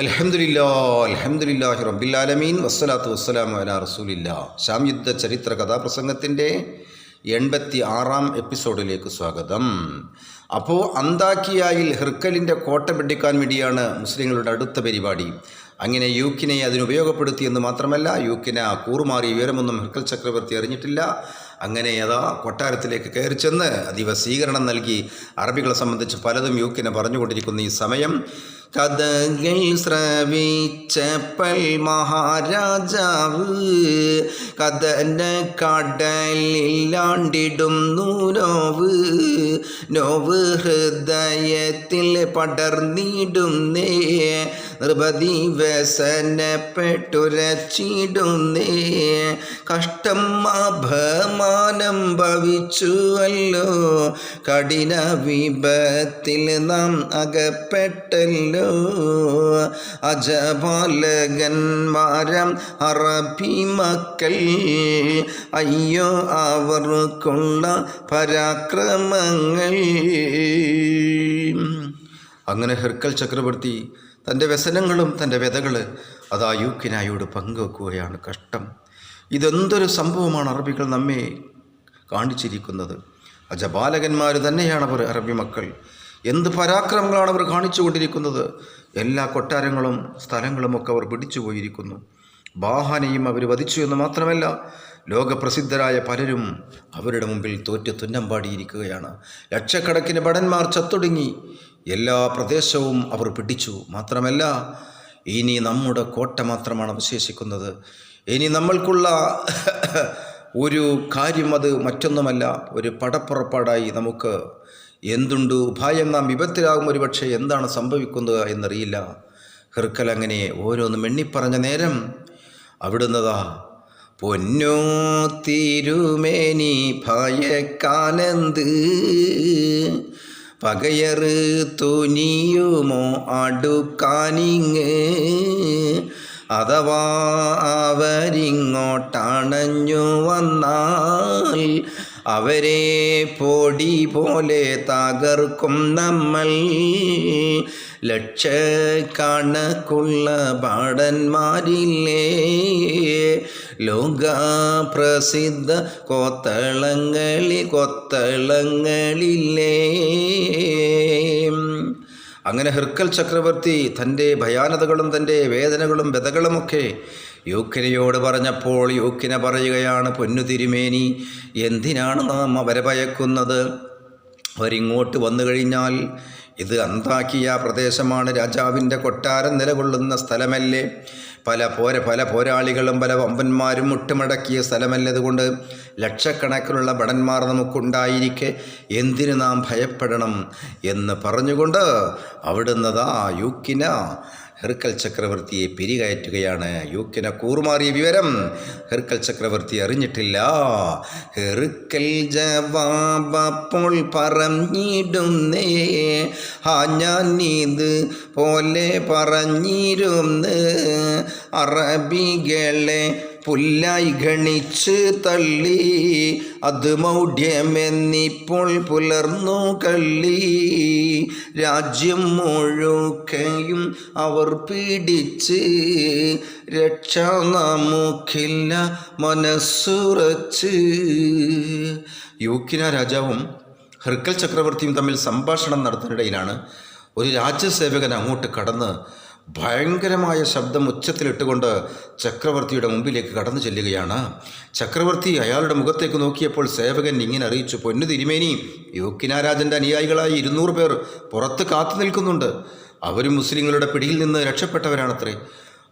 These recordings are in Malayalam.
അലഹമുല്ലാ അലഹമുല്ലാഹി റബ്ബില്ലാലമീൻ വസ്സലാത്തു വസ്സലാമു അല റസൂലില്ല. ശ്യാം യുദ്ധ ചരിത്ര കഥാപ്രസംഗത്തിന്റെ എൺപത്തി ആറാം എപ്പിസോഡിലേക്ക് സ്വാഗതം. അപ്പോൾ അന്താക്കിയായിൽ ഹിർക്കലിന്റെ കോട്ട പിടിക്കാൻ വേണ്ടിയാണ് മുസ്ലിങ്ങളുടെ അടുത്ത പരിപാടി. അങ്ങനെ യൂക്കിനെ അതിനുപയോഗപ്പെടുത്തിയെന്ന് മാത്രമല്ല യൂക്കിനെ കൂറുമാറി വിവരമൊന്നും ഹിർക്കൽ ചക്രവർത്തി അറിഞ്ഞിട്ടില്ല. അങ്ങനെ അതാ കൊട്ടാരത്തിലേക്ക് കയറി ചെന്ന് അതീവ സ്വീകരണം നൽകി. അറബികളെ സംബന്ധിച്ച് പലതും യൂക്കിനെ പറഞ്ഞുകൊണ്ടിരിക്കുന്ന ഈ സമയം കഥകൾ ശ്രവിച്ച പൽ മഹാരാജാവ് കഥന കടലില്ലാണ്ടിടും നോവ് നോവ് ഹൃദയത്തിൽ പടർന്നിടുന്നേ. നിർബതി വ്യസനപ്പെട്ടുരച്ചിടുന്നേ. കഷ്ടം അപമാനം ഭവിച്ചുവല്ലോ കഠിന വിപത്തിൽ നാം അകപ്പെട്ടല്ലോ. അജപാലകന്മാരം അറബി മക്കൾ. അയ്യോ അവർക്കുള്ള പരാക്രമങ്ങൾ. അങ്ങനെ ഹെർക്കൽ ചക്രവർത്തി തന്റെ വ്യസനങ്ങളും തന്റെ വ്യതകൾ അതാ യൂക്കിനായോട് പങ്കുവെക്കുകയാണ് കഷ്ടം. ഇതെന്തൊരു സംഭവമാണ് അറബികൾ നമ്മെ കാണിച്ചിരിക്കുന്നത്? അജബാലകന്മാർ തന്നെയാണ് അവർ അറബി മക്കൾ. എന്ത് പരാക്രമങ്ങളാണ് അവർ കാണിച്ചുകൊണ്ടിരിക്കുന്നത്? എല്ലാ കൊട്ടാരങ്ങളും സ്ഥലങ്ങളുമൊക്കെ അവർ പിടിച്ചു പോയിരിക്കുന്നു അവർ വധിച്ചു എന്ന് മാത്രമല്ല ലോകപ്രസിദ്ധരായ പലരും അവരുടെ മുമ്പിൽ തോറ്റ് തുന്നം പാടിയിരിക്കുകയാണ് ലക്ഷക്കണക്കിന് ഭടന്മാർ ചത്തൊടുങ്ങി. എല്ലാ പ്രദേശവും അവർ പിടിച്ചു. മാത്രമല്ല ഇനി നമ്മുടെ കോട്ട മാത്രമാണ് അവശേഷിക്കുന്നത്. ഇനി നമ്മൾക്കുള്ള ഒരു കാര്യം അത് മറ്റൊന്നുമല്ല. ഒരു പടപ്പുറപ്പാടായി നമുക്ക് എന്തുണ്ട്? ഉപായം നാം വിപത്തിലാകും. ഒരു പക്ഷേ എന്താണ് സംഭവിക്കുന്നത് എന്നറിയില്ല. ഹെർക്കൽ അങ്ങനെ ഓരോന്നും എണ്ണിപ്പറഞ്ഞ നേരം അവിടുന്നതാ പൊന്നോ തിരുമേനി ഭയക്കാനന്ത്? പകയറ് തുനിയുമോ അടുക്കാനിങ് അഥവാ അവരിങ്ങോട്ടണഞ്ഞു വന്നാൽ അവരെ പൊടി പോലെ തകർക്കും നമ്മൾ. ലക്ഷക്കണക്കുള്ള ഭടന്മാരില്ലേ? ലോക പ്രസിദ്ധ കൊത്തളങ്ങളി കൊത്തളങ്ങളില്ലേ അങ്ങനെ ഹെർക്കൽ ചക്രവർത്തി തന്റെ ഭയാനതകളും തന്റെ വേദനകളും വ്യതകളുമൊക്കെ യൂക്കിനയോട് പറഞ്ഞപ്പോൾ യൂക്കിന പറയുകയാണ് പൊന്നു തിരുമേനി എന്തിനാണ് നാം അവരെ ഭയക്കുന്നത്? അവരിങ്ങോട്ട് വന്നു കഴിഞ്ഞാൽ ഇത് അന്താക്കിയ പ്രദേശമാണ്. രാജാവിന്റെ കൊട്ടാരം നിലകൊള്ളുന്ന സ്ഥലമല്ലേ? പല പോര പല പോരാളികളും പല വമ്പന്മാരും മുട്ടുമടക്കിയ സ്ഥലമല്ലതുകൊണ്ട് ലക്ഷക്കണക്കിനുള്ള ഭടന്മാർ നമുക്കുണ്ടായിരിക്കെ. എന്തിനു നാം ഭയപ്പെടണം എന്ന് പറഞ്ഞുകൊണ്ട് അവിടുന്നതാ യൂക്കിന ഹെർക്കൽ ചക്രവർത്തിയെ പിരികയറ്റുകയാണ്. യൂക്കിനെ കൂറുമാറിയ വിവരം ഹെർക്കൽ ചക്രവർത്തി അറിഞ്ഞിട്ടില്ല. ഹെർക്കൽ ജവാബപ്പോൾ പറഞ്ഞിടുന്നേ. ആ ഞാൻ ഇത് പോലെ പറഞ്ഞിരുന്ന് അറബികളെ പുല്ലായി ഗണിച്ച് തള്ളി. അത് മൗഢ്യമെന്നിപ്പോൾ പുലർന്നു കള്ളി. രാജ്യം മുഴുക്കയും അവർ പിടിച്ച്. രക്ഷ നമുക്കില്ല മനസ്സുറച്ച്. യൂക്കിന രാജാവും ഹൃക്കൽ ചക്രവർത്തിയും തമ്മിൽ സംഭാഷണം നടത്തുന്നിടയിലാണ് ഒരു രാജ്യസേവകൻ അങ്ങോട്ട് കടന്ന് ഭയങ്കരമായ ശബ്ദം ഉച്ചത്തിലിട്ടുകൊണ്ട് ചക്രവർത്തിയുടെ മുമ്പിലേക്ക് കടന്നു ചെല്ലുകയാണ്. ചക്രവർത്തി അയാളുടെ മുഖത്തേക്ക് നോക്കിയപ്പോൾ സേവകൻ ഇങ്ങനെ അറിയിച്ചു പൊന്നു തിരുമേനി യോക്കിനാരാജന്റെ അനുയായികളായി ഇരുന്നൂറ് പേർ പുറത്ത് കാത്തു നിൽക്കുന്നുണ്ട്. അവരും മുസ്ലിങ്ങളുടെ പിടിയിൽ നിന്ന് രക്ഷപ്പെട്ടവരാണത്രേ.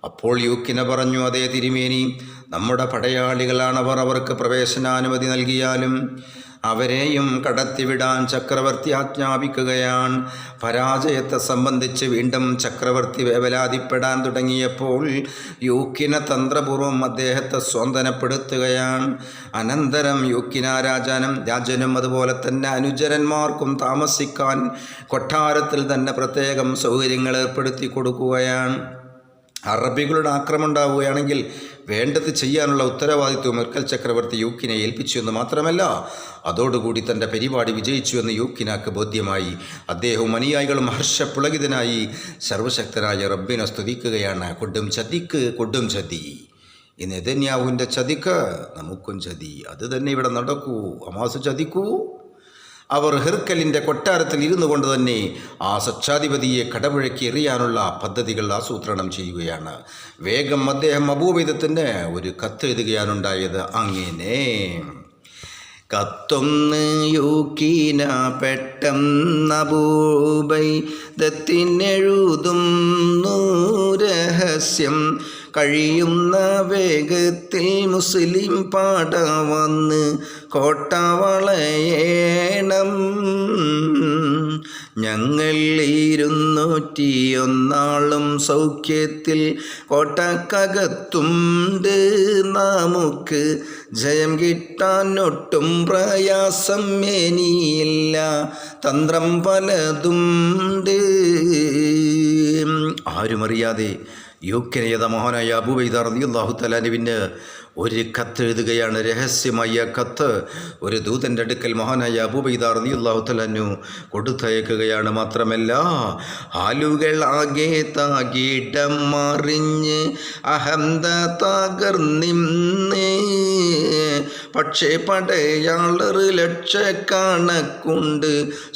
അപ്പോൾ യൂക്കിന പറഞ്ഞു അതേ തിരുമേനി നമ്മുടെ പടയാളികളാണവർ അവർക്ക് പ്രവേശനാനുമതി നൽകിയാലും അവരെയും കടത്തിവിടാൻ ചക്രവർത്തി ആജ്ഞാപിക്കുകയാണ്. പരാജയത്തെ സംബന്ധിച്ച് വീണ്ടും ചക്രവർത്തി വേവലാതിപ്പെടാൻ തുടങ്ങിയപ്പോൾ യൂക്കിന തന്ത്രപൂർവം അദ്ദേഹത്തെ സ്വാന്തനപ്പെടുത്തുകയാണ്. അനന്തരം യൂക്കിന രാജാനും രാജനും അതുപോലെ തന്നെ അനുജരന്മാർക്കും താമസിക്കാൻ കൊട്ടാരത്തിൽ തന്നെ പ്രത്യേകം സൗകര്യങ്ങൾ ഏർപ്പെടുത്തി കൊടുക്കുകയാണ്. അറബികളുടെ ആക്രമണം ഉണ്ടാവുകയാണെങ്കിൽ വേണ്ടത് ചെയ്യാനുള്ള ഉത്തരവാദിത്വം മെർക്കൽ ചക്രവർത്തി യൂക്കിനെ ഏൽപ്പിച്ചു എന്ന് മാത്രമല്ല അതോടുകൂടി തന്റെ പരിപാടി വിജയിച്ചു എന്ന് യൂക്കിനാക്ക് ബോധ്യമായി. അദ്ദേഹവും അനുയായികളും ഹർഷപുളകിതനായി സർവശക്തനായ റബ്ബിനെ സ്തുതിക്കുകയാണ്. കൊടും ചതിക്ക് കൊടും ചതി. ഈ നെതന്യാഹുവിന്റെ ചതിക്ക് നമുക്കും ചതി. അത് തന്നെ ഇവിടെ നടക്കൂ. അമാസ് ചതിക്കൂ. അവർ ഹിർക്കലിന്റെ കൊട്ടാരത്തിൽ ഇരുന്നു കൊണ്ട് തന്നെ ആ സ്വച്ഛാധിപതിയെ കടപുഴക്കി എറിയാനുള്ള പദ്ധതികൾ ആസൂത്രണം ചെയ്യുകയാണ്. വേഗം അദ്ദേഹം അപൂപിതത്തിന് ഒരു കത്ത് എഴുതുകയാണുണ്ടായത്. അങ്ങനെ കത്തൊന്ന് യൂക്കീന പെട്ടെന്നബൂബൈ ദത്തിനെഴുതും രഹസ്യം കഴിയുന്ന വേഗത്തിൽ മുസ്ലിം പാട വന്ന് കോട്ട വളയേണം ഞങ്ങൾ ഇരുന്നൂറ്റിയൊന്നാളും സൗഖ്യത്തിൽ കോട്ടക്കകത്തുണ്ട്. നമുക്ക് ജയം കിട്ടാൻ ഒട്ടും പ്രയാസം ഇനിയില്ല. തന്ത്രം പലതുണ്ട്. ആരുമറിയാതെ യുക്രേത മോഹനായ അബുബൈദ റളിയല്ലാഹു തലാനുവിന് ഒരു കത്ത് എഴുതുകയാണ്. രഹസ്യമായ കത്ത് ഒരു ദൂതന്റെ അടുക്കൽ മഹാനായ അബുബൈദ റളിയല്ലാഹു തലാനു കൊടുത്തയക്കുകയാണ്. മാത്രമല്ല ആലുകൾ ആകെ താകിടം മറിഞ്ഞ് അഹന്ത തകർന്നിന്നേ പക്ഷേ പടയാളർ ലക്ഷക്കണക്കുണ്ട്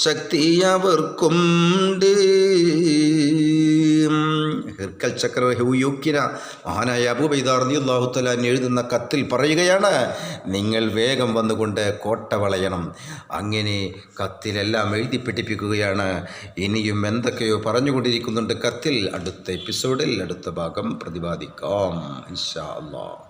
ശക്തി അവർക്കുണ്ട്. ഹിർക്കൽ ചക്രവർത്തി യോഗ്യന മഹാനായ അബൂബൈദാർ റളിയല്ലാഹു തആല എഴുതുന്ന കത്തിൽ പറയുകയാണ് നിങ്ങൾ വേഗം വന്നുകൊണ്ട് കോട്ട വളയണം. അങ്ങനെ കത്തിലെല്ലാം എഴുതി പിടിപ്പിക്കുകയാണ് ഇനിയും എന്തൊക്കെയോ പറഞ്ഞുകൊണ്ടിരിക്കുന്നുണ്ട് കത്തിൽ. അടുത്ത എപ്പിസോഡിൽ അടുത്ത ഭാഗം പ്രതിപാദിക്കാം. ഇൻഷാ അല്ലാഹ്.